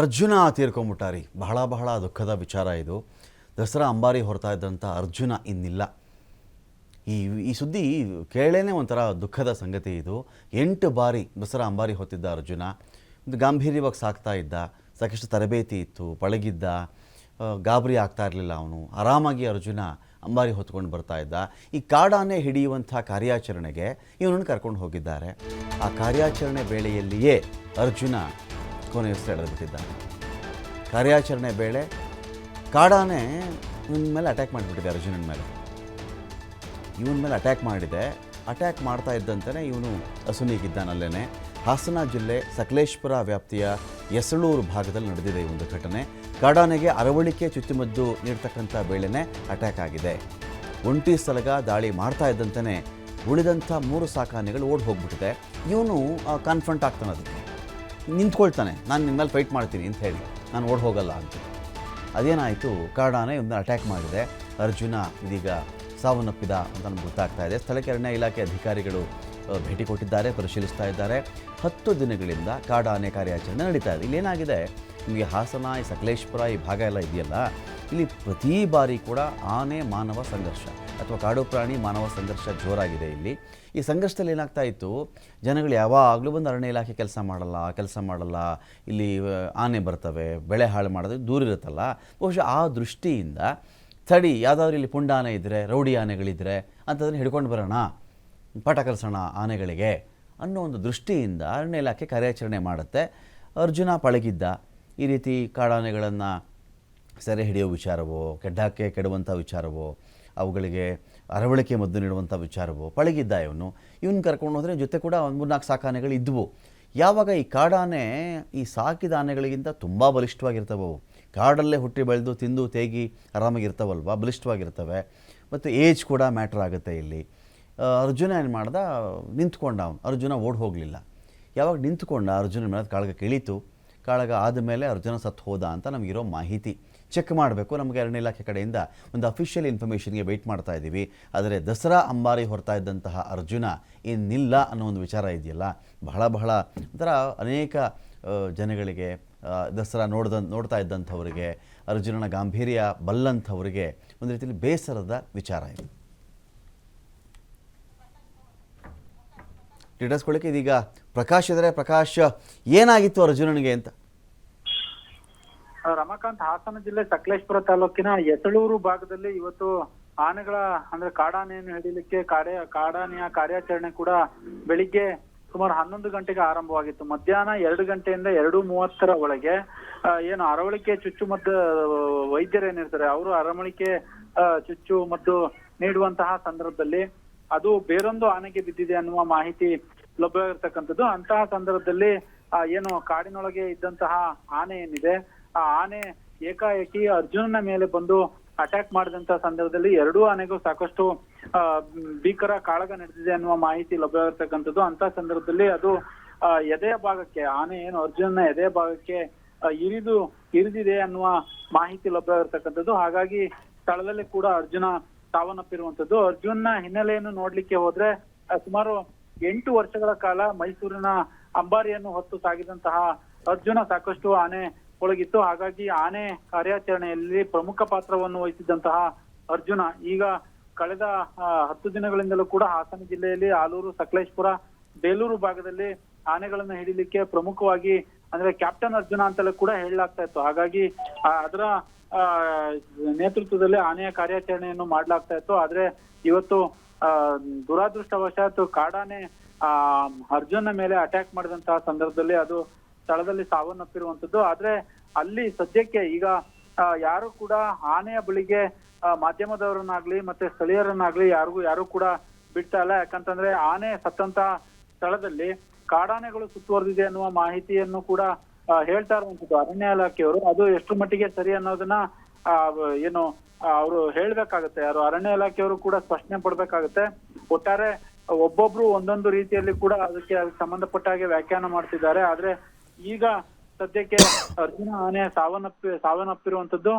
ಅರ್ಜುನ ತೀರ್ಕೊಂಬಿಟ್ಟಾರಿ. ಬಹಳ ಬಹಳ ದುಃಖದ ವಿಚಾರ ಇದು. ದಸರಾ ಅಂಬಾರಿ ಹೊರತಾ ಇದ್ದಂಥ ಅರ್ಜುನ ಇನ್ನಿಲ್ಲ. ಈ ಈ ಸುದ್ದಿ ಕೇಳೇನೆ ಒಂಥರ ದುಃಖದ ಸಂಗತಿ ಇದು. ಎಂಟು ಬಾರಿ ದಸರಾ ಅಂಬಾರಿ ಹೊತ್ತಿದ್ದ ಅರ್ಜುನ. ಒಂದು ಗಾಂಭೀರ್ಯವಾಗಿ ಸಾಕ್ತಾ ಇದ್ದ. ಸಾಕಷ್ಟು ತರಬೇತಿ ಇತ್ತು, ಪಳಗಿದ್ದ. ಗಾಬರಿ ಆಗ್ತಾ ಇರಲಿಲ್ಲ ಅವನು. ಆರಾಮಾಗಿ ಅರ್ಜುನ ಅಂಬಾರಿ ಹೊತ್ಕೊಂಡು ಬರ್ತಾ ಇದ್ದ. ಈ ಕಾಡಾನೆ ಹಿಡಿಯುವಂಥ ಕಾರ್ಯಾಚರಣೆಗೆ ಇವನನ್ನು ಕರ್ಕೊಂಡು ಹೋಗಿದ್ದಾರೆ. ಆ ಕಾರ್ಯಾಚರಣೆ ವೇಳೆಯಲ್ಲಿಯೇ ಅರ್ಜುನ ಕೊನೆ ಹೆಸರು ಎಳೆದುಬಿಟ್ಟಿದ್ದಾನೆ ಕಾರ್ಯಾಚರಣೆ ವೇಳೆ ಕಾಡಾನೆ ಇವನ ಮೇಲೆ ಅಟ್ಯಾಕ್ ಮಾಡಿಬಿಟ್ಟಿದೆ ಅರ್ಜುನನ ಮೇಲೆ. ಇವನ ಮೇಲೆ ಅಟ್ಯಾಕ್ ಮಾಡಿದೆ. ಅಟ್ಯಾಕ್ ಮಾಡ್ತಾ ಇದ್ದಂತಲೇ ಇವನು ಅಸುನೀಗಿದ್ದಾನಲ್ಲೇ ಹಾಸನ ಜಿಲ್ಲೆ ಸಕಲೇಶ್ಪುರ ವ್ಯಾಪ್ತಿಯ ಎಸಳೂರು ಭಾಗದಲ್ಲಿ ನಡೆದಿದೆ ಈ ಒಂದು ಘಟನೆ. ಕಾಡಾನೆಗೆ ಅರವಳಿಕೆ ಚುಚ್ಚುಮದ್ದು ನೀಡ್ತಕ್ಕಂಥ ವೇಳೆನೇ ಅಟ್ಯಾಕ್ ಆಗಿದೆ. ಒಂಟಿ ಸಲಗ ದಾಳಿ ಮಾಡ್ತಾ ಇದ್ದಂತಲೇ ಉಳಿದಂಥ ಮೂರು ಸಾಕಾನೆಗಳು ಓಡಿ ಹೋಗ್ಬಿಟ್ಟಿದೆ ಇವನು ಕಾನ್ಫ್ರಂಟ್ ಆಗ್ತಾನೆ ಅದಕ್ಕೆ. ನಿಂತ್ಕೊಳ್ತಾನೆ. ನಾನು ನಿಮ್ಮ ಮೇಲೆ ಫೈಟ್ ಮಾಡ್ತೀನಿ ಅಂತ ಹೇಳಿ. ನಾನು ಓಡ್ ಹೋಗಲ್ಲ ಅಂತ. ಅದೇನಾಯಿತು? ಕಾಡಾನೆ ಇವನ್ನ ಅಟ್ಯಾಕ್ ಮಾಡಿದೆ. ಅರ್ಜುನ ಇದೀಗ ಸಾವನ್ನಪ್ಪಿದ ಅಂತ ನಮ್ಗೆ ಗೊತ್ತಾಗ್ತಾ ಇದೆ. ಸ್ಥಳಕ್ಕೆ ಅರಣ್ಯ ಇಲಾಖೆ ಅಧಿಕಾರಿಗಳು ಭೇಟಿ ಕೊಟ್ಟಿದ್ದಾರೆ, ಪರಿಶೀಲಿಸ್ತಾ ಇದ್ದಾರೆ. ಹತ್ತು ದಿನಗಳಿಂದ ಕಾಡಾನೆ ಕಾರ್ಯಾಚರಣೆ ನಡೀತಾ ಇದೆ. ಇಲ್ಲೇನಾಗಿದೆ? ನಿಮಗೆ ಹಾಸನ, ಈ ಸಕಲೇಶ್ಪುರ ಈ ಭಾಗ ಎಲ್ಲ ಇದೆಯಲ್ಲ? ಇಲ್ಲಿ ಪ್ರತಿ ಬಾರಿ ಕೂಡ ಆನೆ, ಮಾನವ ಸಂಘರ್ಷ. ಅಥವಾ ಕಾಡು ಪ್ರಾಣಿ ಮಾನವ ಸಂಘರ್ಷ ಜೋರಾಗಿದೆ ಇಲ್ಲಿ. ಈ ಸಂಘರ್ಷದಲ್ಲಿ ಏನಾಗ್ತಾ ಇತ್ತು? ಜನಗಳು ಯಾವಾಗಲೂ ಬಂದು ಅರಣ್ಯ ಇಲಾಖೆ ಕೆಲಸ ಮಾಡಲ್ಲ ಕೆಲಸ ಮಾಡಲ್ಲ. ಇಲ್ಲಿ ಆನೆ ಬರ್ತವೆ, ಬೆಳೆ ಹಾಳು ಮಾಡೋದು ದೂರ ಇರುತ್ತಲ್ಲ. ಬಹುಶಃ ಆ ದೃಷ್ಟಿಯಿಂದ ತಡಿ, ಯಾವುದಾದ್ರೂ ಇಲ್ಲಿ ಪುಂಡ ಆನೆ ಇದ್ದರೆ ರೌಡಿ ಆನೆಗಳಿದ್ದರೆ ಅಂಥದನ್ನು ಹಿಡ್ಕೊಂಡು ಬರೋಣ, ಪಾಠ ಕಲಿಸೋಣ ಆನೆಗಳಿಗೆ ಅನ್ನೋ ಒಂದು ದೃಷ್ಟಿಯಿಂದ ಅರಣ್ಯ ಇಲಾಖೆ ಕಾರ್ಯಾಚರಣೆ ಮಾಡುತ್ತೆ. ಅರ್ಜುನ ಪಳಗಿದ್ದ. ಈ ರೀತಿ ಕಾಡಾನೆಗಳನ್ನು ಸೆರೆ ಹಿಡಿಯೋ ವಿಚಾರವೋ ಕೆಡ್ಡಕ್ಕೆ ಕೆಡುವಂಥ ವಿಚಾರವೋ ಅವುಗಳಿಗೆ ಅರವಳಿಕೆ ಮದ್ದು ನೀಡುವಂಥ ವಿಚಾರವೋ ಪಳಗಿದ್ದ ಇವನು. ಇವನು ಕರ್ಕೊಂಡು ಹೋದರೆ ಜೊತೆ ಕೂಡ ಒಂದು ಮೂರ್ನಾಲ್ಕು ಸಾಕಾನೆಗಳು ಇದ್ವು. ಯಾವಾಗ ಈ ಕಾಡಾನೆ, ಈ ಸಾಕಿದ ಆನೆಗಳಿಗಿಂತ ತುಂಬ ಬಲಿಷ್ಠವಾಗಿರ್ತವೆ ಅವು ಕಾಡಲ್ಲೇ ಹುಟ್ಟಿ ಬೆಳೆದು ತಿಂದು ತೇಗಿ ಆರಾಮಾಗಿರ್ತಾವಲ್ವ ಬಲಿಷ್ಠವಾಗಿರ್ತವೆ. ಮತ್ತು ಏಜ್ ಕೂಡ ಮ್ಯಾಟ್ರ್ ಆಗುತ್ತೆ ಇಲ್ಲಿ. ಅರ್ಜುನ ಏನು ಮಾಡ್ದ? ನಿಂತ್ಕೊಂಡ ಅವನು. ಅರ್ಜುನ ಓಡ್ ಹೋಗಲಿಲ್ಲ. ಯಾವಾಗ ನಿಂತ್ಕೊಂಡ ಅರ್ಜುನ ಮೇಲೆ ಕಾಳಗ ಕೇಳಿತು. ಕಾಳಗ ಆದಮೇಲೆ ಅರ್ಜುನ ಸತ್ತು ಹೋದ ಅಂತ ನಮಗಿರೋ ಮಾಹಿತಿ. ಚೆಕ್ ಮಾಡಬೇಕು. ನಮಗೆ ಅರಣ್ಯ ಇಲಾಖೆ ಕಡೆಯಿಂದ ಒಂದು ಅಫಿಷಿಯಲ್ ಇನ್ಫಾರ್ಮೇಷನ್ಗೆ ವೆಯ್ಟ್ ಮಾಡ್ತಾ ಇದ್ದೀವಿ ಆದರೆ ದಸರಾ ಅಂಬಾರಿ ಹೊರತಾ ಇದ್ದಂತಹ ಅರ್ಜುನ ಇನ್ನಿಲ್ಲ ಅನ್ನೋ ಒಂದು ವಿಚಾರ ಇದೆಯಲ್ಲ? ಬಹಳ ಬಹಳ ಒಂಥರ ಅನೇಕ ಜನಗಳಿಗೆ ದಸರಾ ನೋಡ್ದ, ನೋಡ್ತಾ ಇದ್ದಂಥವ್ರಿಗೆ, ಅರ್ಜುನನ ಗಾಂಭೀರ್ಯ ಬಲ್ಲಂಥವ್ರಿಗೆ ಒಂದು ರೀತಿಯಲ್ಲಿ ಬೇಸರದ ವಿಚಾರ ಇದೆ. ಡೀಟೇಲ್ಸ್ ಕೊಡೋಕ್ಕೆ ಇದೀಗ ಪ್ರಕಾಶ್ ಇದ್ದರೆ. ಪ್ರಕಾಶ್, ಏನಾಗಿತ್ತು ಅರ್ಜುನನಿಗೆ ಅಂತ? ರಮಾಕಾಂತ್ ಹಾಸನ ಜಿಲ್ಲೆ ಸಕಲೇಶ್ಪುರ ತಾಲೂಕಿನ ಯಸಳೂರು ಭಾಗದಲ್ಲಿ ಇವತ್ತು ಆನೆಗಳ, ಅಂದ್ರೆ ಕಾಡಾನೆಯನ್ನು ಹಿಡಿಲಿಕ್ಕೆ ಕಾಡೆ, ಕಾಡಾನೆಯ ಕಾರ್ಯಾಚರಣೆ ಕೂಡ ಬೆಳಿಗ್ಗೆ ಸುಮಾರು ಹನ್ನೊಂದು ಗಂಟೆಗೆ ಆರಂಭವಾಗಿತ್ತು. ಮಧ್ಯಾಹ್ನ ಎರಡು ಗಂಟೆಯಿಂದ ಎರಡು ಮೂವತ್ತರ ಒಳಗೆ ಏನು ಅರವಳಿಕೆ ಚುಚ್ಚುಮದ್ದು ವೈದ್ಯರೇನಿರ್ತಾರೆ ಅವರು ಅರವಳಿಕೆ ಚುಚ್ಚು ಮದ್ದು ನೀಡುವಂತಹ ಸಂದರ್ಭದಲ್ಲಿ ಅದು ಬೇರೊಂದು ಆನೆಗೆ ಬಿದ್ದಿದೆ ಅನ್ನುವ ಮಾಹಿತಿ ಲಭ್ಯವಿರ್ತಕ್ಕಂಥದ್ದು ಅಂತಹ ಸಂದರ್ಭದಲ್ಲಿ ಏನು ಕಾಡಿನೊಳಗೆ ಇದ್ದಂತಹ ಆನೆ ಏನಿದೆ ಆ ಆನೆ ಏಕಾಏಕಿ ಅರ್ಜುನನ ಮೇಲೆ ಬಂದು ಅಟ್ಯಾಕ್ ಮಾಡಿದಂತ ಸಂದರ್ಭದಲ್ಲಿ ಎರಡೂ ಆನೆಗೂ ಸಾಕಷ್ಟು ಭೀಕರ ಕಾಳಗ ನಡೆದಿದೆ ಅನ್ನುವ ಮಾಹಿತಿ ಲಭ್ಯವಿರ್ತಕ್ಕಂಥದ್ದು ಅಂತ ಸಂದರ್ಭದಲ್ಲಿ ಅದು ಎದೆಯ ಭಾಗಕ್ಕೆ, ಆನೆ ಏನು ಅರ್ಜುನನ ಎದೆಯ ಭಾಗಕ್ಕೆ ಇರಿದು, ಇರಿದಿದೆ ಅನ್ನುವ ಮಾಹಿತಿ ಲಭ್ಯವಿರ್ತಕ್ಕಂಥದ್ದು ಹಾಗಾಗಿ ಸ್ಥಳದಲ್ಲಿ ಕೂಡ ಅರ್ಜುನ ಸಾವನ್ನಪ್ಪಿರುವಂತದ್ದು ಅರ್ಜುನ್ನ ಹಿನ್ನೆಲೆಯನ್ನು ನೋಡ್ಲಿಕ್ಕೆ ಹೋದ್ರೆ ಸುಮಾರು ಎಂಟು ವರ್ಷಗಳ ಕಾಲ ಮೈಸೂರಿನ ಅಂಬಾರಿಯನ್ನು ಹೊತ್ತು ಸಾಗಿದಂತಹ ಅರ್ಜುನ ಸಾಕಷ್ಟು ಆನೆ ಒಳಗಿತ್ತು. ಹಾಗಾಗಿ ಆನೆ ಕಾರ್ಯಾಚರಣೆಯಲ್ಲಿ ಪ್ರಮುಖ ಪಾತ್ರವನ್ನು ವಹಿಸಿದ್ದಂತಹ ಅರ್ಜುನ ಈಗ ಕಳೆದ ಹತ್ತು ದಿನಗಳಿಂದಲೂ ಕೂಡ ಹಾಸನ ಜಿಲ್ಲೆಯಲ್ಲಿ ಆಲೂರು, ಸಕಲೇಶ್ಪುರ, ಬೇಲೂರು ಭಾಗದಲ್ಲಿ ಆನೆಗಳನ್ನು ಹಿಡಿಲಿಕ್ಕೆ ಪ್ರಮುಖವಾಗಿ ಅಂದ್ರೆ ಕ್ಯಾಪ್ಟನ್ ಅರ್ಜುನ ಅಂತಲೂ ಕೂಡ ಹೇಳಲಾಗ್ತಾ ಇತ್ತು. ಹಾಗಾಗಿ ಅದರ ನೇತೃತ್ವದಲ್ಲಿ ಆನೆಯ ಕಾರ್ಯಾಚರಣೆಯನ್ನು ಮಾಡ್ಲಾಗ್ತಾ ಇತ್ತು. ಆದ್ರೆ ಇವತ್ತು ದುರಾದೃಷ್ಟವಶಾತ್ ಕಾಡಾನೆ, ಆ, ಅರ್ಜುನ ಮೇಲೆ ಅಟ್ಯಾಕ್ ಮಾಡಿದಂತಹ ಸಂದರ್ಭದಲ್ಲಿ ಅದು ಸ್ಥಳದಲ್ಲಿ ಸಾವನ್ನಪ್ಪಿರುವಂತದ್ದು. ಆದ್ರೆ ಅಲ್ಲಿ ಸದ್ಯಕ್ಕೆ ಈಗ ಯಾರು ಕೂಡ ಆನೆಯ ಬಳಿಗೆ ಮಾಧ್ಯಮದವರನ್ನಾಗ್ಲಿ ಮತ್ತೆ ಸ್ಥಳೀಯರನ್ನಾಗ್ಲಿ ಯಾರಿಗೂ, ಯಾರು ಕೂಡ ಬಿಡ್ತಾ ಇಲ್ಲ ಯಾಕಂತಂದ್ರೆ ಆನೆ ಸತ್ತಂತ ಸ್ಥಳದಲ್ಲಿ ಕಾಡಾನೆಗಳು ಸುತ್ತುವರೆದಿದೆ ಅನ್ನುವ ಮಾಹಿತಿಯನ್ನು ಕೂಡ ಹೇಳ್ತಾ ಇರುವಂತದ್ದು ಅರಣ್ಯ ಇಲಾಖೆಯವರು. ಅದು ಎಷ್ಟು ಮಟ್ಟಿಗೆ ಸರಿ ಅನ್ನೋದನ್ನ ಏನು ಅವರು ಹೇಳ್ಬೇಕಾಗತ್ತೆ. ಯಾರು ಅರಣ್ಯ ಇಲಾಖೆಯವರು ಕೂಡ ಸ್ಪಷ್ಟನೆ ಪಡ್ಬೇಕಾಗತ್ತೆ. ಒಟ್ಟಾರೆ ಒಬ್ಬೊಬ್ರು ಒಂದೊಂದು ರೀತಿಯಲ್ಲಿ ಕೂಡ ಅದಕ್ಕೆ ಸಂಬಂಧಪಟ್ಟ ಹಾಗೆ ವ್ಯಾಖ್ಯಾನ ಮಾಡ್ತಿದ್ದಾರೆ. ಆದ್ರೆ ಈಗ ಸದ್ಯಕ್ಕೆ ಅರ್ಜುನ ಆನೆ ಸಾವನ್ನಪ್ಪಿ ಸಾವನ್ನಪ್ಪಿರುವಂತದ್ದು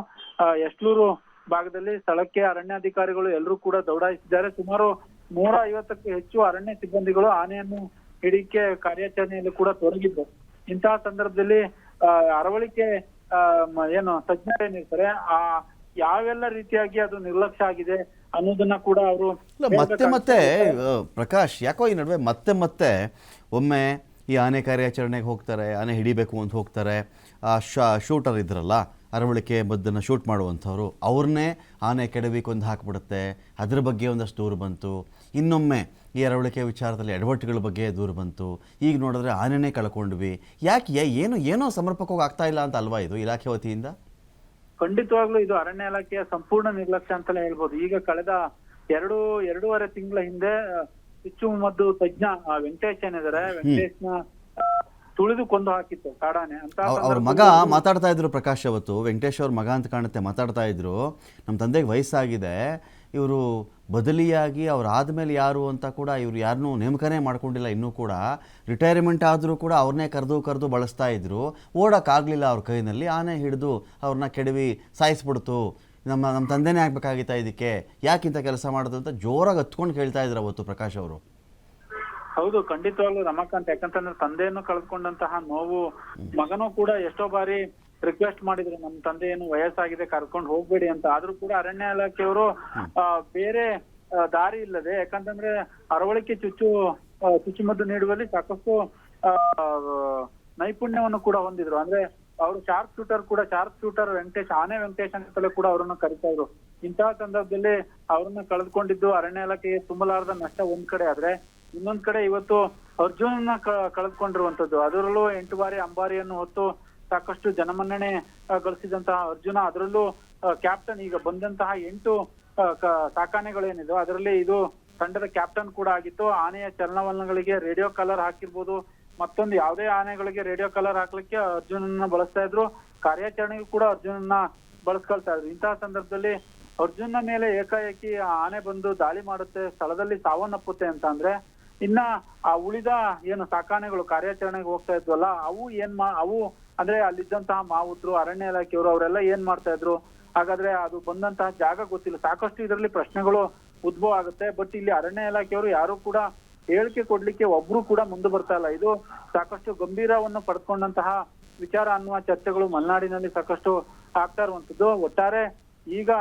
ಯಶ್ಲೂರು ಭಾಗದಲ್ಲಿ ಸ್ಥಳಕ್ಕೆ ಅರಣ್ಯಾಧಿಕಾರಿಗಳು ಎಲ್ಲರೂ ಕೂಡ ದೌಡಾಯಿಸಿದ್ದಾರೆ. ಸುಮಾರು ನೂರ ಐವತ್ತಕ್ಕೂ ಹೆಚ್ಚು ಅರಣ್ಯ ಸಿಬ್ಬಂದಿಗಳು ಆನೆಯನ್ನು ಹಿಡಿಕೆ ಕಾರ್ಯಾಚರಣೆಯಲ್ಲಿ ಕೂಡ ತೊಡಗಿದ್ದು ಇಂತಹ ಸಂದರ್ಭದಲ್ಲಿ ಅರವಳಿಕೆ ಏನು ತಜ್ಞರೇನಿರ್ತಾರೆ ಆ ಯಾವೆಲ್ಲ ರೀತಿಯಾಗಿ ಅದು ನಿರ್ಲಕ್ಷ್ಯ ಆಗಿದೆ ಅನ್ನೋದನ್ನ ಕೂಡ ಅವರು ಮತ್ತೆ ಮತ್ತೆ ಪ್ರಕಾಶ್ ಯಾಕೋ ಈ ನಡುವೆ ಮತ್ತೆ ಮತ್ತೆ ಒಮ್ಮೆ ಈ ಆನೆ ಕಾರ್ಯಾಚರಣೆಗೆ ಹೋಗ್ತಾರೆ, ಆನೆ ಹಿಡಿಬೇಕು ಅಂತ ಹೋಗ್ತಾರೆ. ಶಾ, ಶೂಟರ್ ಇದ್ರಲ್ಲ, ಅರವಳಿಕೆ ಬದ್ದನ್ನು ಶೂಟ್ ಮಾಡುವಂಥವ್ರು, ಅವ್ರನ್ನೇ ಆನೆ ಕೆಡವಿ ಕೊಂದು ಹಾಕ್ಬಿಡುತ್ತೆ. ಅದ್ರ ಬಗ್ಗೆ ಒಂದಷ್ಟು ದೂರು ಬಂತು. ಇನ್ನೊಮ್ಮೆ ಈ ಅರವಳಿಕೆ ವಿಚಾರದಲ್ಲಿ ಎಡವಟ್ಟುಗಳ ಬಗ್ಗೆ ದೂರು ಬಂತು. ಈಗ ನೋಡಿದ್ರೆ ಆನೆನೇ ಕಳ್ಕೊಂಡ್ವಿ. ಯಾಕೆ ಏನು, ಏನೋ ಸಮರ್ಪಕವಾಗಿ ಆಗ್ತಾ ಇಲ್ಲ ಅಂತ ಅಲ್ವಾ ಇದು ಇಲಾಖೆ ವತಿಯಿಂದ? ಖಂಡಿತವಾಗ್ಲೂ ಇದು ಅರಣ್ಯ ಇಲಾಖೆಯ ಸಂಪೂರ್ಣ ನಿರ್ಲಕ್ಷ್ಯ ಅಂತಲೇ ಹೇಳ್ಬೋದು. ಈಗ ಕಳೆದ ಎರಡು, ಎರಡೂವರೆ ತಿಂಗಳ ಹಿಂದೆ ಆ, ಚುಚ್ಚುಮದ್ದು ತಜ್ಞ ವೆಂಕಟೇಶ್ ಏನಿದ್ದಾರೆ ವೆಂಕಟೇಶ್ನ ತುಳಿದು ಕೊಂದು ಹಾಕಿತ್ತು ಕಾಡಾನೆ. ಅಂತ ಅವ್ರ- ಅವ್ರ ಮಗ ಮಾತಾಡ್ತಾ ಇದ್ರು ಪ್ರಕಾಶ್ ಅವತ್ತು ವೆಂಕಟೇಶ್ ಅವ್ರ ಮಗ ಅಂತ ಕಾಣುತ್ತೆ ಮಾತಾಡ್ತಾ ಇದ್ರು. ನಮ್ಮ ತಂದೆಗೆ ವಯಸ್ಸಾಗಿದೆ. ಇವರು ಬದಲಿಯಾಗಿ ಅವ್ರು ಆದಮೇಲೆ ಯಾರು ಅಂತ ಕೂಡ ಇವ್ರು ಯಾರನ್ನೂ ನೇಮಕನೇ ಮಾಡ್ಕೊಂಡಿಲ್ಲ ಇನ್ನೂ ಕೂಡ. ರಿಟೈರ್ಮೆಂಟ್ ಆದರೂ ಕೂಡ ಅವ್ರನ್ನೇ ಕರೆದು ಕರೆದು ಬಳಸ್ತಾ ಇದ್ರು. ಓಡೋಕ್ಕಾಗಲಿಲ್ಲ ಅವ್ರ ಕೈನಲ್ಲಿ ಆನೆ ಹಿಡಿದು ಅವ್ರನ್ನ ಕೆಡವಿ ಸಾಯಿಸ್ಬಿಡ್ತು. ನಮ್ಮ ನಮ್ಮ ತಂದೆನೇ ಆಗ್ಬೇಕಾಗಿತ್ತ ಇದಕ್ಕೆ? ಯಾಕಿಂತ ಕೆಲಸ ಮಾಡೋದು ಅಂತ ಜೋರಾಗಿ ಹತ್ಕೊಂಡು ಕೇಳ್ತಾ ಇದ್ರು ಅವತ್ತು ಪ್ರಕಾಶ್ ಅವರು? ಹೌದು, ಖಂಡಿತವಾಗ್ಲೂ ರಮಾಕಾಂತ್, ಯಾಕಂತಂದ್ರೆ ತಂದೆಯನ್ನು ಕಳ್ಕೊಂಡಂತಹ ನೋವು ಮಗನೂ ಕೂಡ ಎಷ್ಟೋ ಬಾರಿ ರಿಕ್ವೆಸ್ಟ್ ಮಾಡಿದ್ರು ನಮ್ಮ ತಂದೆ ಏನು ವಯಸ್ಸಾಗಿದೆ, ಕರ್ಕೊಂಡು ಹೋಗ್ಬೇಡಿ ಅಂತ. ಆದ್ರೂ ಕೂಡ ಅರಣ್ಯ ಇಲಾಖೆಯವರು ಬೇರೆ ದಾರಿ ಇಲ್ಲದೆ, ಯಾಕಂತಂದ್ರೆ ಅರವಳಿಕೆ ಚುಚ್ಚು ಚುಚ್ಚುಮದ್ದು ನೀಡುವಲ್ಲಿ ಸಾಕಷ್ಟು ನೈಪುಣ್ಯವನ್ನು ಕೂಡ ಹೊಂದಿದ್ರು. ಅಂದ್ರೆ ಅವರು ಶಾರ್ಪ್ ಶೂಟರ್ ಕೂಡ ಶಾರ್ಪ್ ಶೂಟರ್ ವೆಂಕಟೇಶ್, ಆನೆ ವೆಂಕಟೇಶ್ ಅಂತಲೇ ಕೂಡ ಅವರನ್ನ ಕರಿತಾ ಇದ್ರು. ಇಂತಹ ಸಂದರ್ಭದಲ್ಲಿ ಅವ್ರನ್ನ ಕಳೆದುಕೊಂಡಿದ್ದು ಅರಣ್ಯ ಇಲಾಖೆಗೆ ತುಂಬಲಾರದ ನಷ್ಟ ಒಂದ್ ಕಡೆ ಆದ್ರೆ, ಇನ್ನೊಂದ್ ಕಡೆ ಇವತ್ತು ಅರ್ಜುನನ್ನ ಕಳೆದುಕೊಂಡಿರುವಂತದ್ದು ಅದರಲ್ಲೂ ಎಂಟು ಬಾರಿ ಅಂಬಾರಿಯನ್ನು ಹೊತ್ತು ಸಾಕಷ್ಟು ಜನಮನ್ನಣೆ ಗಳಿಸಿದಂತಹ ಅರ್ಜುನ, ಅದರಲ್ಲೂ ಕ್ಯಾಪ್ಟನ್ ಈಗ ಬಂದಂತಹ ಎಂಟು ಸಾಕಾನೆಗಳೇನಿದೆ ಅದರಲ್ಲಿ ಇದು ತಂಡದ ಕ್ಯಾಪ್ಟನ್ ಕೂಡ ಆಗಿತ್ತು. ಆನೆಯ ಚಲನವಲನಗಳಿಗೆ ರೇಡಿಯೋ ಕಲರ್ ಹಾಕಿರ್ಬೋದು ಮತ್ತೊಂದು ಯಾವುದೇ ಆನೆಗಳಿಗೆ ರೇಡಿಯೋ ಕಲರ್ ಹಾಕ್ಲಿಕ್ಕೆ ಅರ್ಜುನನ್ನ ಬಳಸ್ತಾ ಇದ್ರು. ಕಾರ್ಯಾಚರಣೆಗೂ ಕೂಡ ಅರ್ಜುನನ್ನ ಬಳಸ್ಕೊಳ್ತಾ ಇದ್ರು. ಇಂತಹ ಸಂದರ್ಭದಲ್ಲಿ ಅರ್ಜುನ ಮೇಲೆ ಏಕಾಏಕಿ ಆನೆ ಬಂದು ದಾಳಿ ಮಾಡುತ್ತೆ, ಸ್ಥಳದಲ್ಲಿ ಸಾವನ್ನಪ್ಪುತ್ತೆ ಅಂತ ಅಂದ್ರೆ ಇನ್ನ ಆ ಉಳಿದ ಏನು ಸಾಕಾನೆಗಳು ಕಾರ್ಯಾಚರಣೆಗೆ ಹೋಗ್ತಾ ಇದ್ವಲ್ಲ, ಅವು ಏನ್ ಮಾ, ಅವು ಅಂದ್ರೆ ಅಲ್ಲಿದ್ದಂತಹ ಮಾವುತರು ಅರಣ್ಯ ಇಲಾಖೆಯವರು ಅವರೆಲ್ಲ ಏನ್ ಮಾಡ್ತಾ ಇದ್ರು? ಹಾಗಾದ್ರೆ ಅದು ಬಂದಂತಹ ಜಾಗ ಗೊತ್ತಿಲ್ಲ. ಸಾಕಷ್ಟು ಇದರಲ್ಲಿ ಪ್ರಶ್ನೆಗಳು ಉದ್ಭವ ಆಗುತ್ತೆ. ಬಟ್ ಇಲ್ಲಿ ಅರಣ್ಯ ಇಲಾಖೆಯವರು ಯಾರು ಕೂಡ ಹೇಳಿಕೆ ಕೊಡ್ಲಿಕ್ಕೆ ಒಬ್ರು ಕೂಡ ಮುಂದೆ ಬರ್ತಾ ಇಲ್ಲ. ಇದು ಸಾಕಷ್ಟು ಗಂಭೀರವನ್ನು ಪಡ್ಕೊಂಡಂತಹ ವಿಚಾರ ಅನ್ನುವ ಚರ್ಚೆಗಳು ಮಲೆನಾಡಿನಲ್ಲಿ ಸಾಕಷ್ಟು ಆಗ್ತಾ ಇರುವಂತದ್ದು ಒಟ್ಟಾರೆ ಈಗ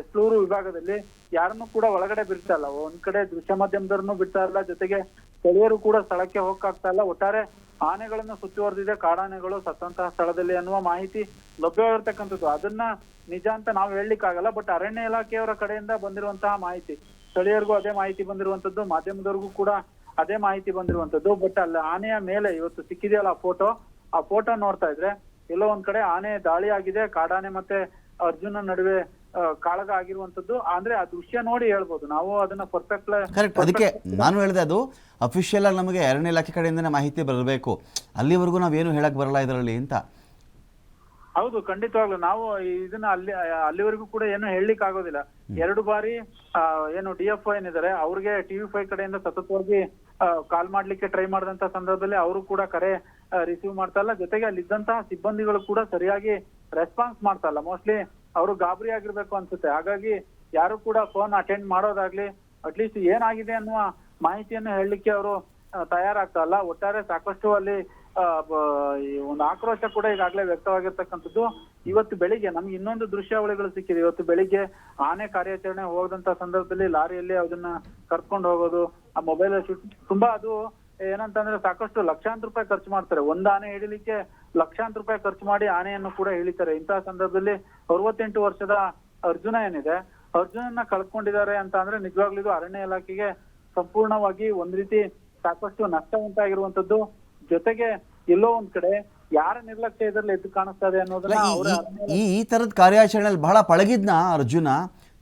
ಎಸ್ಲೂರು ವಿಭಾಗದಲ್ಲಿ ಯಾರನ್ನು ಕೂಡ ಒಳಗಡೆ ಬಿಡ್ತಾ ಇಲ್ಲ. ಒಂದ್ ಕಡೆ ದೃಶ್ಯ ಮಾಧ್ಯಮದವ್ರನ್ನು ಬಿಡ್ತಾ ಇಲ್ಲ. ಜೊತೆಗೆ ಸ್ಥಳೀಯರು ಕೂಡ ಸ್ಥಳಕ್ಕೆ ಹೋಗಕ್ಕಾಗ್ತಾ ಇಲ್ಲ. ಒಟ್ಟಾರೆ ಆನೆಗಳನ್ನು ಸುತ್ತುವರೆದಿದೆ ಕಾಡಾನೆಗಳು ಸತ್ತಂತಹ ಸ್ಥಳದಲ್ಲಿ ಅನ್ನುವ ಮಾಹಿತಿ ಲಭ್ಯವಾಗಿರ್ತಕ್ಕಂಥದ್ದು. ಅದನ್ನ ನಿಜ ಅಂತ ನಾವು ಹೇಳಲಿಕ್ಕಾಗಲ್ಲ. ಬಟ್ ಅರಣ್ಯ ಇಲಾಖೆಯವರ ಕಡೆಯಿಂದ ಬಂದಿರುವಂತಹ ಮಾಹಿತಿ. ಸ್ಥಳೀಯರಿಗೂ ಅದೇ ಮಾಹಿತಿ ಬಂದಿರುವಂತದ್ದು, ಮಾಧ್ಯಮದವ್ರಿಗೂ ಕೂಡ ಅದೇ ಮಾಹಿತಿ ಬಂದಿರುವಂತದ್ದು. ಬಟ್ ಅಲ್ಲಿ ಆನೆಯ ಮೇಲೆ ಇವತ್ತು ಸಿಕ್ಕಿದೆಯಲ್ಲ ಆ ಫೋಟೋ ಆ ಫೋಟೋ ನೋಡ್ತಾ ಇದ್ರೆ ಎಲ್ಲೋ ಒಂದ್ ಕಡೆ ಆನೆ ದಾಳಿ ಆಗಿದೆ ಕಾಡಾನೆ ಮತ್ತೆ ಅರ್ಜುನ ನಡುವೆ ಕಾಳಗ ಆಗಿರುವಂತದ್ದು. ಅಂದ್ರೆ ಆ ದೃಶ್ಯ ನೋಡಿ ಹೇಳ್ಬೋದು. ನಾವು ಅದನ್ನ ಪರ್ಫೆಕ್ಟ್ ಅದಕ್ಕೆ ನಾನು ಹೇಳಿದೆ ಅದು ಅಫಿಷಿಯಲ್ ಆಗಿ ನಮಗೆ ಅರಣ್ಯ ಇಲಾಖೆ ಕಡೆಯಿಂದ ಮಾಹಿತಿ ಬರಬೇಕು. ಅಲ್ಲಿವರೆಗೂ ನಾವೇನು ಹೇಳಕ್ ಬರಲ್ಲ ಇದರಲ್ಲಿ ಅಂತ. ಹೌದು ಖಂಡಿತವಾಗ್ಲು. ನಾವು ಇದನ್ನ ಅಲ್ಲಿ ಅಲ್ಲಿವರೆಗೂ ಕೂಡ ಏನು ಹೇಳಲಿಕ್ಕೆ ಆಗೋದಿಲ್ಲ ಎರಡು ಬಾರಿ ಏನು ಡಿ ಎಫ್ ಏನಿದ್ದಾರೆ ಅವ್ರಿಗೆ ಟಿವಿ ಫೈವ್ ಕಡೆಯಿಂದ ಸತತವಾಗಿ ಕಾಲ್ ಮಾಡ್ಲಿಕ್ಕೆ ಟ್ರೈ ಮಾಡಿದಂತ ಸಂದರ್ಭದಲ್ಲಿ ಅವರು ಕೂಡ ಕರೆ ರಿಸೀವ್ ಮಾಡ್ತಾ ಇಲ್ಲ. ಜೊತೆಗೆ ಅಲ್ಲಿದ್ದಂತಹ ಸಿಬ್ಬಂದಿಗಳು ಕೂಡ ಸರಿಯಾಗಿ ರೆಸ್ಪಾನ್ಸ್ ಮಾಡ್ತಾ ಇಲ್ಲ. ಮೋಸ್ಟ್ಲಿ ಅವರು ಗಾಬರಿ ಆಗಿರ್ಬೇಕು ಅನ್ಸುತ್ತೆ. ಹಾಗಾಗಿ ಯಾರು ಕೂಡ ಫೋನ್ ಅಟೆಂಡ್ ಮಾಡೋದಾಗ್ಲಿ ಅಟ್ಲೀಸ್ಟ್ ಏನಾಗಿದೆ ಅನ್ನುವ ಮಾಹಿತಿಯನ್ನು ಹೇಳಲಿಕ್ಕೆ ಅವರು ತಯಾರಾಗ್ತಾ ಇಲ್ಲ. ಒಟ್ಟಾರೆ ಸಾಕಷ್ಟು ಅಲ್ಲಿ ಒಂದು ಆಕ್ರೋಶ ಕೂಡ ಈಗಾಗಲೇ ವ್ಯಕ್ತವಾಗಿರ್ತಕ್ಕಂಥದ್ದು. ಇವತ್ತು ಬೆಳಿಗ್ಗೆ ನಮ್ಗೆ ಇನ್ನೊಂದು ದೃಶ್ಯಾವಳಿಗಳು ಸಿಕ್ಕಿದೆ. ಇವತ್ತು ಬೆಳಿಗ್ಗೆ ಆನೆ ಕಾರ್ಯಾಚರಣೆ ಹೋದಂತ ಸಂದರ್ಭದಲ್ಲಿ ಲಾರಿಯಲ್ಲಿ ಅದನ್ನ ಕರ್ಕೊಂಡು ಹೋಗೋದು, ಆ ಮೊಬೈಲ್ ತುಂಬಾ ಅದು ಏನಂತಂದ್ರೆ ಸಾಕಷ್ಟು ಲಕ್ಷಾಂತರ ರೂಪಾಯಿ ಖರ್ಚು ಮಾಡ್ತಾರೆ. ಒಂದ್ ಆನೆ ಹಿಡಿಲಿಕ್ಕೆ ಲಕ್ಷಾಂತರ ರೂಪಾಯಿ ಖರ್ಚು ಮಾಡಿ ಆನೆಯನ್ನು ಕೂಡ ಇಳಿತಾರೆ ಇಂತಹ ಸಂದರ್ಭದಲ್ಲಿ ಅರವತ್ತೆಂಟು ವರ್ಷದ ಅರ್ಜುನ ಏನಿದೆ? ಅರ್ಜುನನ್ನ ಕಳ್ಕೊಂಡಿದ್ದಾರೆ ಅಂತ ಅಂದ್ರೆ ನಿಜವಾಗ್ಲೂ ಇದು ಅರಣ್ಯ ಇಲಾಖೆಗೆ ಸಂಪೂರ್ಣವಾಗಿ ಒಂದ್ ರೀತಿ ಸಾಕಷ್ಟು ನಷ್ಟ ಉಂಟಾಗಿರುವಂತದ್ದು ಜೊತೆಗೆ ಎಲ್ಲೋ ಒಂದ್ ಕಡೆ ಯಾರ ನಿರ್ಲಕ್ಷ್ಯ ಇದ್ರಲ್ಲಿ ಎದ್ದು ಕಾಣಿಸ್ತಾ ಇದೆ ಅನ್ನೋದನ್ನ ಅವರ ಈ- ಈ ಥರದ ಕಾರ್ಯಾಚರಣೆಯಲ್ಲಿ ಬಹಳ ಪಳಗಿದ್ನ ಅರ್ಜುನ.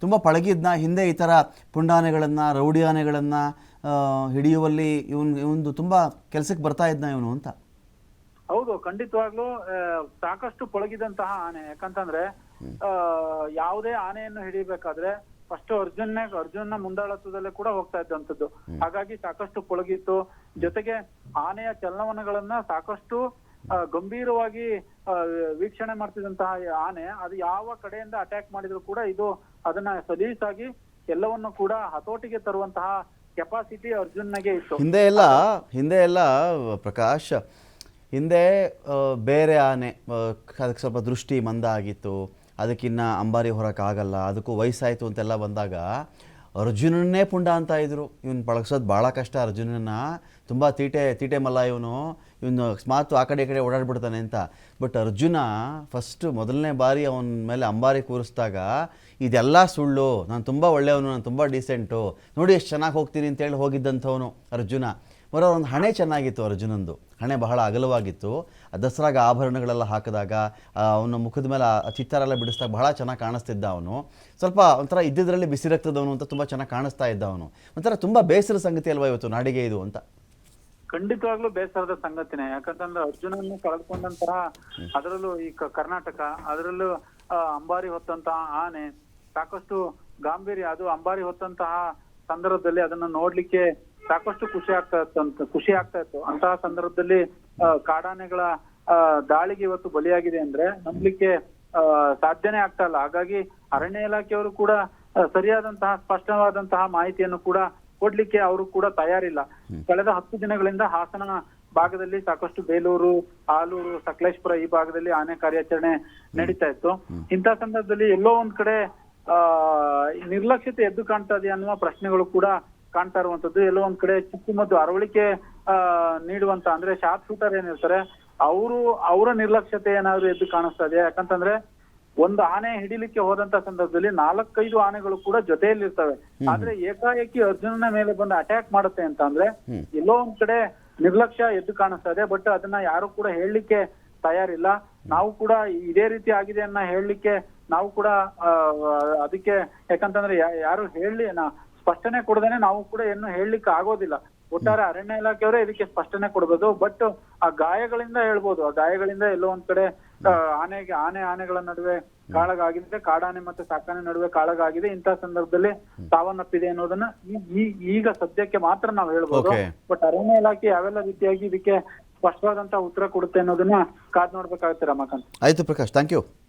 ತುಂಬಾ ಪಳಗಿದ್ನ. ಹಿಂದೆ ಈ ತರ ಪುಂಡಾನೆಗಳನ್ನ ರೌಡಿ ಆನೆಗಳನ್ನು ಹಿಡಿಯುವಲ್ಲಿ ಇವನ್ ಇವನು ತುಂಬಾ ಕೆಲಸಕ್ಕೆ ಬರ್ತಾ ಇದ್ನ ಇವನು ಅಂತ. ಹೌದು ಖಂಡಿತವಾಗ್ಲೂ ಸಾಕಷ್ಟು ಪಳಗಿದಂತಹ ಆನೆ. ಯಾಕಂತಂದ್ರೆ ಯಾವುದೇ ಆನೆಯನ್ನು ಹಿಡಿಬೇಕಾದ್ರೆ ಫಸ್ಟ್ ಅರ್ಜುನ್ ಅರ್ಜುನ್ನ ಮುಂದಾಳತ್ವದಲ್ಲೇ ಕೂಡ ಹೋಗ್ತಾ ಇದ್ದಂಥದ್ದು. ಹಾಗಾಗಿ ಸಾಕಷ್ಟು ಕೊಳಗಿತ್ತು ಜೊತೆಗೆ ಆನೆಯ ಚಲನವನಗಳನ್ನ ಸಾಕಷ್ಟು ಗಂಭೀರವಾಗಿ ವೀಕ್ಷಣೆ ಮಾಡ್ತಿದ್ದಂತಹ ಆನೆ ಅದು ಯಾವ ಕಡೆಯಿಂದ ಅಟ್ಯಾಕ್ ಮಾಡಿದ್ರು ಕೂಡ ಇದು ಅದನ್ನ ಸಲೀಸಾಗಿ ಎಲ್ಲವನ್ನು ಕೂಡ ಹತೋಟಿಗೆ ತರುವಂತಹ ಕೆಪಾಸಿಟಿ ಅರ್ಜುನ್ಗೆ ಇತ್ತು. ಹಿಂದೆ ಎಲ್ಲ ಹಿಂದೆ ಎಲ್ಲ ಪ್ರಕಾಶ್ ಹಿಂದೆ ಬೇರೆ ಆನೆ ಅದಕ್ಕೆ ಸ್ವಲ್ಪ ದೃಷ್ಟಿ ಮಂದ ಆಗಿತ್ತು. ಅದಕ್ಕಿನ್ನ ಅಂಬಾರಿ ಹೊರಕ್ಕಾಗಲ್ಲ ಅದಕ್ಕೂ ವಯಸ್ಸಾಯಿತು ಅಂತೆಲ್ಲ ಬಂದಾಗ ಅರ್ಜುನನ್ನೇ ಪುಂಡ ಅಂತ ಇದ್ರು. ಇವನು ಪಳಗಿಸೋದು ಭಾಳ ಕಷ್ಟ ಅರ್ಜುನನ ತುಂಬ ತೀಟೆ ತೀಟೆ ಮಲ್ಲ ಇವನು. ಇವನು ಅಕಸ್ಮಾತ್ ಆ ಕಡೆ ಈ ಕಡೆ ಓಡಾಡ್ಬಿಡ್ತಾನೆ ಅಂತ. ಬಟ್ ಅರ್ಜುನ ಫಸ್ಟ್ ಮೊದಲನೇ ಬಾರಿ ಅವನ ಮೇಲೆ ಅಂಬಾರಿ ಕೂರಿಸಿದಾಗ, ಇದೆಲ್ಲ ಸುಳ್ಳು. ನಾನು ತುಂಬ ಒಳ್ಳೆಯವನು, ನಾನು ತುಂಬ ಡೀಸೆಂಟು ನೋಡಿ ಎಷ್ಟು ಚೆನ್ನಾಗಿ ಹೋಗ್ತೀನಿ ಅಂತೇಳಿ ಹೋಗಿದ್ದಂಥವನು ಅರ್ಜುನ. ಬರೋ ಒಂದು ಹಣೆ ಚೆನ್ನಾಗಿತ್ತು ಅರ್ಜುನಂದು. ಹಣೆ ಬಹಳ ಅಗಲವಾಗಿತ್ತು. ದಸರಾಗ ಆಭರಣಗಳೆಲ್ಲ ಹಾಕಿದಾಗ ಅವನ ಮುಖದ ಮೇಲೆ ಚಿತ್ತಾರ ಎಲ್ಲ ಬಿಡಿಸಿದಾಗ ಬಹಳ ಚೆನ್ನಾಗಿ ಕಾಣಿಸ್ತಿದ್ದ ಅವನು. ಸ್ವಲ್ಪ ಒಂಥರ ಇದ್ದಿದ್ರಲ್ಲಿ ಬಿಸಿ ರಕ್ತದವನು ಅಂತ ತುಂಬ ಚೆನ್ನಾಗಿ ಕಾಣಿಸ್ತಾ ಇದ್ದ ಅವನು. ಒಂಥರ ತುಂಬ ಬೇಸರ ಸಂಗತಿ ಅಲ್ವಾ ಇವತ್ತು ನಾಡಿಗೆ ಇದು ಅಂತ? ಖಂಡಿತವಾಗ್ಲೂ ಬೇಸರದ ಸಂಗತಿನೇ. ಯಾಕಂತಂದ್ರೆ ಅರ್ಜುನನ್ನು ಕಳೆದುಕೊಂಡಂತಹ ಅದರಲ್ಲೂ ಈ ಕರ್ನಾಟಕ ಅದರಲ್ಲೂ ಅಂಬಾರಿ ಹೊತ್ತಂತಹ ಆನೆ ಸಾಕಷ್ಟು ಗಾಂಭೀರ್ಯ. ಅದು ಅಂಬಾರಿ ಹೊತ್ತಂತಹ ಸಂದರ್ಭದಲ್ಲಿ ಅದನ್ನ ನೋಡ್ಲಿಕ್ಕೆ ಸಾಕಷ್ಟು ಖುಷಿ ಆಗ್ತಾ ಇತ್ತು ಅಂತ ಖುಷಿ ಆಗ್ತಾ ಇತ್ತು. ಅಂತಹ ಸಂದರ್ಭದಲ್ಲಿ ಕಾಡಾನೆಗಳ ದಾಳಿಗೆ ಇವತ್ತು ಬಲಿಯಾಗಿದೆ ಅಂದ್ರೆ ನಂಬಲಿಕ್ಕೆ ಸಾಧ್ಯನೇ ಆಗ್ತಾ ಇಲ್ಲ. ಹಾಗಾಗಿ ಅರಣ್ಯ ಇಲಾಖೆಯವರು ಕೂಡ ಸರಿಯಾದಂತಹ ಸ್ಪಷ್ಟವಾದಂತಹ ಮಾಹಿತಿಯನ್ನು ಕೂಡ ಕೊಡ್ಲಿಕ್ಕೆ ಅವರು ಕೂಡ ತಯಾರಿಲ್ಲ. ಕಳೆದ ಹತ್ತು ದಿನಗಳಿಂದ ಹಾಸನ ಭಾಗದಲ್ಲಿ ಸಾಕಷ್ಟು ಬೇಲೂರು ಆಲೂರು ಸಕಲೇಶ್ಪುರ ಈ ಭಾಗದಲ್ಲಿ ಆನೆ ಕಾರ್ಯಾಚರಣೆ ನಡೀತಾ ಇತ್ತು. ಇಂತಹ ಸಂದರ್ಭದಲ್ಲಿ ಎಲ್ಲೋ ಒಂದ್ ಕಡೆ ಆ ನಿರ್ಲಕ್ಷ್ಯತೆ ಎದ್ದು ಕಾಣ್ತಾ ಇದೆ ಅನ್ನುವ ಪ್ರಶ್ನೆಗಳು ಕೂಡ ಕಾಣ್ತಾ ಇರುವಂತದ್ದು. ಎಲ್ಲೋ ಒಂದ್ ಕಡೆ ಚುಚ್ಚುಮದ್ದು ಅರವಳಿಕೆ ಆ ನೀಡುವಂತ ಅಂದ್ರೆ ಶಾರ್ಪ್ ಶೂಟರ್ ಏನಿರ್ತಾರೆ ಅವರು ಅವರ ನಿರ್ಲಕ್ಷ್ಯತೆ ಏನಾದ್ರು ಎದ್ದು ಕಾಣಿಸ್ತಾ ಇದೆ ಯಾಕಂತಂದ್ರೆ ಒಂದು ಆನೆ ಹಿಡಿಲಿಕ್ಕೆ ಹೋದಂತ ಸಂದರ್ಭದಲ್ಲಿ ನಾಲ್ಕೈದು ಆನೆಗಳು ಕೂಡ ಜೊತೆಯಲ್ಲಿ ಇರ್ತವೆ. ಆದ್ರೆ ಏಕಾಏಕಿ ಅರ್ಜುನನ ಮೇಲೆ ಬಂದು ಅಟ್ಯಾಕ್ ಮಾಡುತ್ತೆ ಅಂತ ಅಂದ್ರೆ ಎಲ್ಲೋ ಒಂದ್ ಕಡೆ ನಿರ್ಲಕ್ಷ್ಯ ಎದ್ದು ಕಾಣಿಸ್ತಾ ಇದೆ. ಬಟ್ ಅದನ್ನ ಯಾರು ಕೂಡ ಹೇಳಲಿಕ್ಕೆ ತಯಾರಿಲ್ಲ. ನಾವು ಕೂಡ ಇದೇ ರೀತಿ ಆಗಿದೆ ಅನ್ನ ಹೇಳಲಿಕ್ಕೆ ನಾವು ಕೂಡ ಅದಕ್ಕೆ ಯಾಕಂತಂದ್ರೆ ಯಾರು ಹೇಳಿ ಸ್ಪಷ್ಟನೆ ಕೊಡದೇನೆ ನಾವು ಕೂಡ ಏನು ಹೇಳಲಿಕ್ಕೆ ಆಗೋದಿಲ್ಲ. ಒಟ್ಟಾರೆ ಅರಣ್ಯ ಇಲಾಖೆಯವರೇ ಇದಕ್ಕೆ ಸ್ಪಷ್ಟನೆ ಕೊಡ್ಬೋದು. ಬಟ್ ಆ ಗಾಯಗಳಿಂದ ಹೇಳ್ಬೋದು. ಆ ಗಾಯಗಳಿಂದ ಎಲ್ಲೋ ಒಂದ್ ಕಡೆ ಆನೆಗೆ ಆನೆ ಆನೆಗಳ ನಡುವೆ ಕಾಳಗಾಗಿದೆ. ಕಾಡಾನೆ ಮತ್ತೆ ಸಾಕಾನೆ ನಡುವೆ ಕಾಳಗಾಗಿದೆ. ಇಂತ ಸಂದರ್ಭದಲ್ಲಿ ಸಾವನ್ನಪ್ಪಿದೆ ಅನ್ನೋದನ್ನ ಈ- ಈಗ ಸದ್ಯಕ್ಕೆ ಮಾತ್ರ ನಾವು ಹೇಳ್ಬೋದು. ಬಟ್ ಅರಣ್ಯ ಇಲಾಖೆ ಯಾವೆಲ್ಲ ರೀತಿಯಾಗಿ ಇದಕ್ಕೆ ಸ್ಪಷ್ಟವಾದಂತ ಉತ್ತರ ಕೊಡುತ್ತೆ ಅನ್ನೋದನ್ನ ಕಾದ್ ನೋಡ್ಬೇಕಾಗುತ್ತೆ ರಮಾಕಾಂತ್. ಆಯ್ತು ಪ್ರಕಾಶ್ ಥ್ಯಾಂಕ್ ಯು